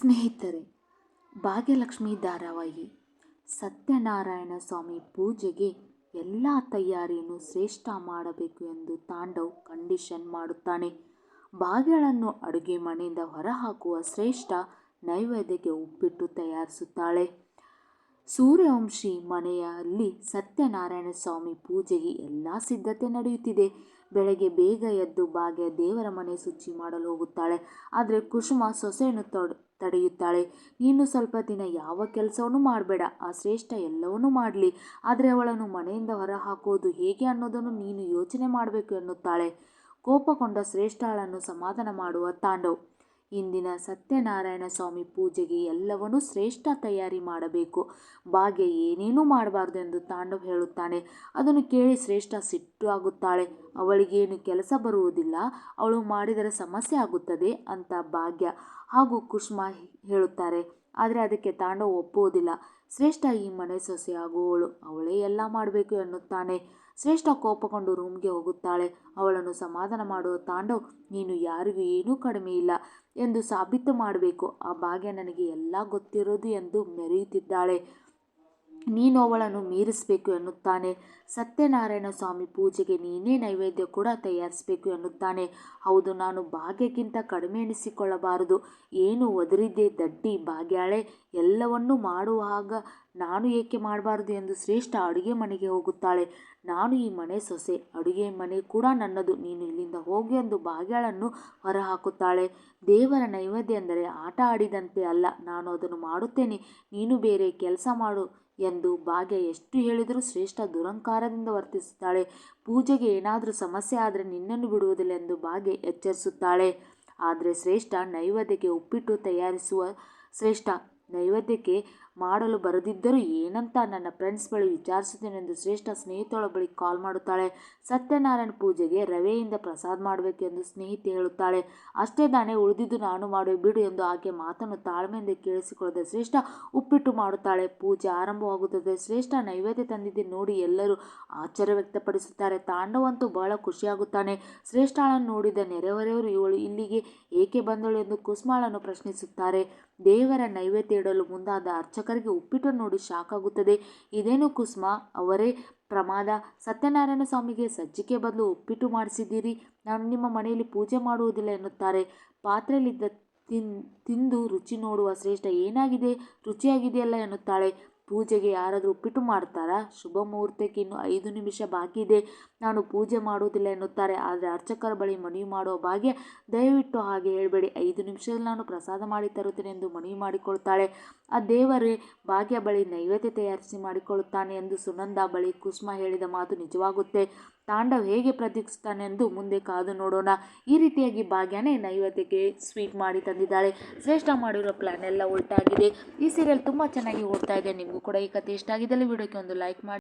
ಸ್ನೇಹಿತರೆ, ಭಾಗ್ಯಲಕ್ಷ್ಮಿ ಧಾರಾವಾಹಿ, ಸತ್ಯನಾರಾಯಣ ಸ್ವಾಮಿ ಪೂಜೆಗೆ ಎಲ್ಲ ತಯಾರಿಯನ್ನು ಶ್ರೇಷ್ಠ ಮಾಡಬೇಕು ಎಂದು ತಾಂಡವ್ ಕಂಡೀಷನ್ ಮಾಡುತ್ತಾನೆ. ಭಾಗ್ಯಳನ್ನು ಅಡುಗೆ ಮನೆಯಿಂದ ಹೊರಹಾಕುವ ಶ್ರೇಷ್ಠ ನೈವೇದ್ಯಕ್ಕೆ ಉಪ್ಪಿಟ್ಟು ತಯಾರಿಸುತ್ತಾಳೆ. ಸೂರ್ಯವಂಶಿ ಮನೆಯಲ್ಲಿ ಸತ್ಯನಾರಾಯಣ ಸ್ವಾಮಿ ಪೂಜೆಗೆ ಎಲ್ಲ ಸಿದ್ಧತೆ ನಡೆಯುತ್ತಿದೆ. ಬೆಳಗ್ಗೆ ಬೇಗ ಎದ್ದು ಭಾಗ್ಯ ದೇವರ ಮನೆ ಶುಚಿ ಮಾಡಲು ಹೋಗುತ್ತಾಳೆ. ಆದರೆ ಕುಸುಮ ಸೊಸೆಯನ್ನು ತೊಡ, ತಡೆಯುತ್ತಾಳೆ. ನೀನು ಸ್ವಲ್ಪ ದಿನ ಯಾವ ಕೆಲಸವನ್ನು ಮಾಡಬೇಡ. ಆ ಶ್ರೇಷ್ಠ ಎಲ್ಲವನ್ನೂ ಮಾಡಲಿ. ಆದರೆ ಅವಳನ್ನು ಮನೆಯಿಂದ ಹೊರ ಹಾಕುವುದು ಹೇಗೆ ಅನ್ನೋದನ್ನು ನೀನು ಯೋಚನೆ ಮಾಡಬೇಕು ಎನ್ನುತ್ತಾಳೆ. ಕೋಪಗೊಂಡ ಶ್ರೇಷ್ಠಳನ್ನು ಸಮಾಧಾನ ಮಾಡುವ ತಾಂಡವ್. ಇಂದಿನ ಸತ್ಯನಾರಾಯಣ ಸ್ವಾಮಿ ಪೂಜೆಗೆ ಎಲ್ಲವನ್ನೂ ಶ್ರೇಷ್ಠ ತಯಾರಿ ಮಾಡಬೇಕು. ಭಾಗ್ಯ ಏನೇನೂ ಮಾಡಬಾರ್ದು ಎಂದು ತಾಂಡವ್ ಹೇಳುತ್ತಾನೆ. ಅದನ್ನು ಕೇಳಿ ಶ್ರೇಷ್ಠ ಸಿಟ್ಟು ಆಗುತ್ತಾಳೆ. ಅವಳಿಗೇನು ಕೆಲಸ ಬರುವುದಿಲ್ಲ. ಅವಳು ಮಾಡಿದರೆ ಸಮಸ್ಯೆ ಆಗುತ್ತದೆ ಅಂತ ಭಾಗ್ಯ ಹಾಗೂ ಕುಷ್ಮಾ ಹೇಳುತ್ತಾರೆ. ಆದರೆ ಅದಕ್ಕೆ ತಾಂಡವ್ ಒಪ್ಪುವುದಿಲ್ಲ. ಶ್ರೇಷ್ಠ ಈ ಮನೆ ಸೊಸೆ ಆಗುವವಳು. ಅವಳೇ ಎಲ್ಲ ಮಾಡಬೇಕು ಎನ್ನುತ್ತಾನೆ. ಶ್ರೇಷ್ಠ ಕೋಪಗೊಂಡು ರೂಮ್ಗೆ ಹೋಗುತ್ತಾಳೆ. ಅವಳನ್ನು ಸಮಾಧಾನ ಮಾಡುವ ತಾಂಡವ್, ನೀನು ಯಾರಿಗೂ ಏನೂ ಕಡಿಮೆ ಇಲ್ಲ ಎಂದು ಸಾಬೀತು ಮಾಡಬೇಕು. ಆ ಭಾಗ್ಯ ನನಗೆ ಎಲ್ಲ ಗೊತ್ತಿರೋದು ಎಂದು ಮೆರೆಯುತ್ತಿದ್ದಾಳೆ. ನೀನು ಅವಳನ್ನು ಮೀರಿಸಬೇಕು ಎನ್ನುತ್ತಾನೆ. ಸತ್ಯನಾರಾಯಣ ಸ್ವಾಮಿ ಪೂಜೆಗೆ ನೀನೇ ನೈವೇದ್ಯ ಕೂಡ ತಯಾರಿಸಬೇಕು ಎನ್ನುತ್ತಾನೆ. ಹೌದು, ನಾನು ಭಾಗ್ಯಕ್ಕಿಂತ ಕಡಿಮೆ ಎನಿಸಿಕೊಳ್ಳಬಾರದು. ಏನು ಒದರಿದೆ ದಡ್ಡಿ ಭಾಗ್ಯಾಳೆ, ಎಲ್ಲವನ್ನೂ ಮಾಡುವಾಗ ನಾನು ಏಕೆ ಮಾಡಬಾರದು ಎಂದು ಶ್ರೇಷ್ಠ ಅಡುಗೆ ಮನೆಗೆ ಹೋಗುತ್ತಾಳೆ. ನಾನು ಈ ಮನೆ ಸೊಸೆ, ಅಡುಗೆ ಮನೆ ಕೂಡ ನನ್ನದು. ನೀನು ಇಲ್ಲಿಂದ ಹೋಗಿ ಎಂದು ಭಾಗ್ಯಾಳನ್ನು ಹೊರಹಾಕುತ್ತಾಳೆ. ದೇವರ ನೈವೇದ್ಯ ಎಂದರೆ ಆಟ ಆಡಿದಂತೆ ಅಲ್ಲ, ನಾನು ಅದನ್ನು ಮಾಡುತ್ತೇನೆ. ನೀನು ಬೇರೆ ಕೆಲಸ ಮಾಡು ಎಂದು ಭಾಗ್ಯ ಎಷ್ಟು ಹೇಳಿದರೂ ಶ್ರೇಷ್ಠ ದುರಂಕಾರದಿಂದ ವರ್ತಿಸುತ್ತಾಳೆ. ಪೂಜೆಗೆ ಏನಾದರೂ ಸಮಸ್ಯೆ ಆದರೆ ನಿನ್ನನ್ನು ಬಿಡುವುದಿಲ್ಲ ಎಂದು ಭಾಗ್ಯ ಎಚ್ಚರಿಸುತ್ತಾಳೆ. ಆದರೆ ಶ್ರೇಷ್ಠ ನೈವೇದ್ಯಕ್ಕೆ ಉಪ್ಪಿಟ್ಟು ತಯಾರಿಸುವ ಶ್ರೇಷ್ಠ ನೈವೇದ್ಯಕ್ಕೆ ಮಾಡಲು ಬರದಿದ್ದರೂ ಏನಂತ ನನ್ನ ಫ್ರೆಂಡ್ಸ್ ಬಳಿ ವಿಚಾರಿಸುತ್ತೇನೆಂದು ಶ್ರೇಷ್ಠ ಸ್ನೇಹಿತಳ ಬಳಿ ಕಾಲ್ ಮಾಡುತ್ತಾಳೆ. ಸತ್ಯನಾರಾಯಣ ಪೂಜೆಗೆ ರವೆಯಿಂದ ಪ್ರಸಾದ ಮಾಡಬೇಕೆಂದು ಸ್ನೇಹಿತೆ ಹೇಳುತ್ತಾಳೆ. ಅಷ್ಟೇ ತಾನೇ ಉಳಿದಿದ್ದು ನಾನು ಮಾಡುವೆ, ಬಿಡು ಎಂದು ಆಕೆ ಮಾತನ್ನು ತಾಳ್ಮೆಯಿಂದ ಕೇಳಿಸಿಕೊಳ್ಳದೆ ಶ್ರೇಷ್ಠ ಉಪ್ಪಿಟ್ಟು ಮಾಡುತ್ತಾಳೆ. ಪೂಜೆ ಆರಂಭವಾಗುತ್ತದೆ. ಶ್ರೇಷ್ಠ ನೈವೇದ್ಯ ತಂದಿದ್ದೆ ನೋಡಿ ಎಲ್ಲರೂ ಆಶ್ಚರ್ಯ ವ್ಯಕ್ತಪಡಿಸುತ್ತಾರೆ. ತಾಂಡವಂತೂ ಬಹಳ ಖುಷಿಯಾಗುತ್ತಾನೆ. ಶ್ರೇಷ್ಠಳನ್ನು ನೋಡಿದ ನೆರೆಹೊರೆಯವರು ಇವಳು ಇಲ್ಲಿಗೆ ಏಕೆ ಬಂದಳು ಎಂದು ಕುಸ್ಮಾಳನ್ನು ಪ್ರಶ್ನಿಸುತ್ತಾರೆ. ದೇವರ ನೈವೇದ್ಯ ಇಡಲು ಮುಂದಾದ ಅರ್ಚಕರಿಗೆ ಉಪ್ಪಿಟ್ಟು ನೋಡಿ ಶಾಕ್ ಆಗುತ್ತದೆ ಇದೇನು ಕುಸ್ಮ? ಅವರೇ ಪ್ರಮಾದ. ಸತ್ಯನಾರಾಯಣ ಸ್ವಾಮಿಗೆ ಸಜ್ಜಿಕೆ ಬದಲು ಉಪ್ಪಿಟ್ಟು ಮಾಡಿಸಿದ್ದೀರಿ. ನಾನು ನಿಮ್ಮ ಮನೆಯಲ್ಲಿ ಪೂಜೆ ಮಾಡುವುದಿಲ್ಲ ಎನ್ನುತ್ತಾರೆ. ಪಾತ್ರೆಯಲ್ಲಿದ್ದ ತಿನ್, ತಿಂದು ರುಚಿ ನೋಡುವ ಶ್ರೇಷ್ಠ ಏನಾಗಿದೆ? ರುಚಿಯಾಗಿದೆಯಲ್ಲ ಎನ್ನುತ್ತಾಳೆ. ಪೂಜೆಗೆ ಯಾರಾದರೂ ಉಪ್ಪಿಟ್ಟು ಮಾಡ್ತಾರಾ? ಶುಭ ಮುಹೂರ್ತಕ್ಕೆ ಇನ್ನು ಐದು ನಿಮಿಷ ಬಾಕಿ ಇದೆ. ನಾನು ಪೂಜೆ ಮಾಡುವುದಿಲ್ಲ ಎನ್ನುತ್ತಾರೆ. ಆದರೆ ಅರ್ಚಕರ ಬಳಿ ಮನವಿ ಮಾಡುವ ಭಾಗ್ಯ ದಯವಿಟ್ಟು ಹಾಗೆ ಹೇಳಬೇಡಿ. ಐದು ನಿಮಿಷದಲ್ಲಿ ನಾನು ಪ್ರಸಾದ ಮಾಡಿ ತರುತ್ತೇನೆ ಎಂದು ಮನವಿ ಮಾಡಿಕೊಳ್ತಾಳೆ. ಆ ದೇವರೇ, ಭಾಗ್ಯ ಬಳಿ ನೈವೇದ್ಯ ತಯಾರಿಸಿ ಮಾಡಿಕೊಳ್ಳುತ್ತಾನೆ ಎಂದು ಸುನಂದ ಬಳಿ ಕುಸುಮ ಹೇಳಿದ ಮಾತು ನಿಜವಾಗುತ್ತೆ. ತಾಂಡವ್ ಹೇಗೆ ಪ್ರತಿಕ್ರಿಯಿಸ್ತಾನೆ ಎಂದು ಮುಂದೆ ಕಾದು ನೋಡೋಣ. ಈ ರೀತಿಯಾಗಿ ಭಾಗ್ಯನೇ ನೈವೇದ್ಯಕ್ಕೆ ಸ್ವೀಟ್ ಮಾಡಿ ತಂದಿದ್ದಾಳೆ. ಶ್ರೇಷ್ಠ ಮಾಡಿರೋ ಪ್ಲ್ಯಾನ್ ಎಲ್ಲ ಉಲ್ಟಾಗಿದೆ ಈ ಸೀರಿಯಲ್ ತುಂಬ ಚೆನ್ನಾಗಿ ಓಡ್ತಾ ಇದೆ. ನಿಮಗೂ ಕೂಡ ಈ ಕಥೆ ಇಷ್ಟ ಆಗಿದ್ದಲ್ಲಿ ವಿಡಿಯೋಕ್ಕೆ ಒಂದು ಲೈಕ್ ಮಾಡಿ.